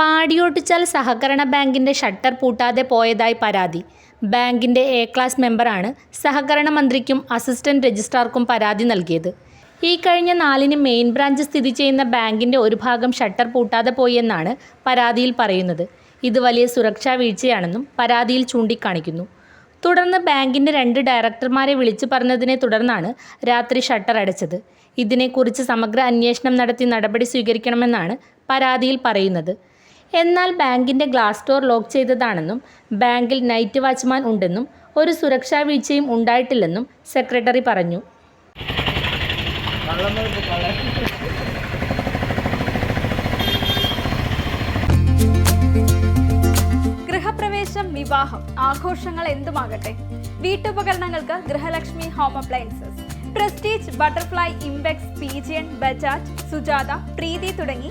പാടിയോട്ടിച്ചാൽ സഹകരണ ബാങ്കിന്റെ ഷട്ടർ പൂട്ടാതെ പോയതായി പരാതി. ബാങ്കിന്റെ എ ക്ലാസ് മെമ്പറാണ് സഹകരണ മന്ത്രിക്കും അസിസ്റ്റന്റ് രജിസ്ട്രാർക്കും പരാതി നൽകിയത്. ഈ കഴിഞ്ഞ നാലിന് മെയിൻ ബ്രാഞ്ച് സ്ഥിതി ചെയ്യുന്ന ബാങ്കിന്റെ ഒരു ഭാഗം ഷട്ടർ പൂട്ടാതെ പോയെന്നാണ് പരാതിയിൽ പറയുന്നത്. ഇത് വലിയ സുരക്ഷാ വീഴ്ചയാണെന്നും പരാതിയിൽ ചൂണ്ടിക്കാണിക്കുന്നു. തുടർന്ന് ബാങ്കിന്റെ രണ്ട് ഡയറക്ടർമാരെ വിളിച്ചു പറഞ്ഞതിനെ തുടർന്നാണ് രാത്രി ഷട്ടർ അടച്ചത്. ഇതിനെക്കുറിച്ച് സമഗ്ര അന്വേഷണം നടത്തി നടപടി സ്വീകരിക്കണമെന്നാണ് പരാതിയിൽ പറയുന്നത്. എന്നാൽ ബാങ്കിന്റെ ഗ്ലാസ് ഡോർ ലോക്ക് ചെയ്തതാണെന്നും ബാങ്കിൽ നൈറ്റ് വാച്ച്മാൻ ഉണ്ടെന്നും ഒരു സുരക്ഷാ വീഴ്ചയും ഉണ്ടായിട്ടില്ലെന്നും സെക്രട്ടറി പറഞ്ഞു. ഗൃഹപ്രവേശം വിവാഹം ആഘോഷങ്ങൾ എന്തുമാകട്ടെ? വീട്ടുപകരണങ്ങൾക്ക് Grihalakshmi home appliances Prestige Butterfly Impex Pigeon Bajaj Sujata Preethi തുടങ്ങി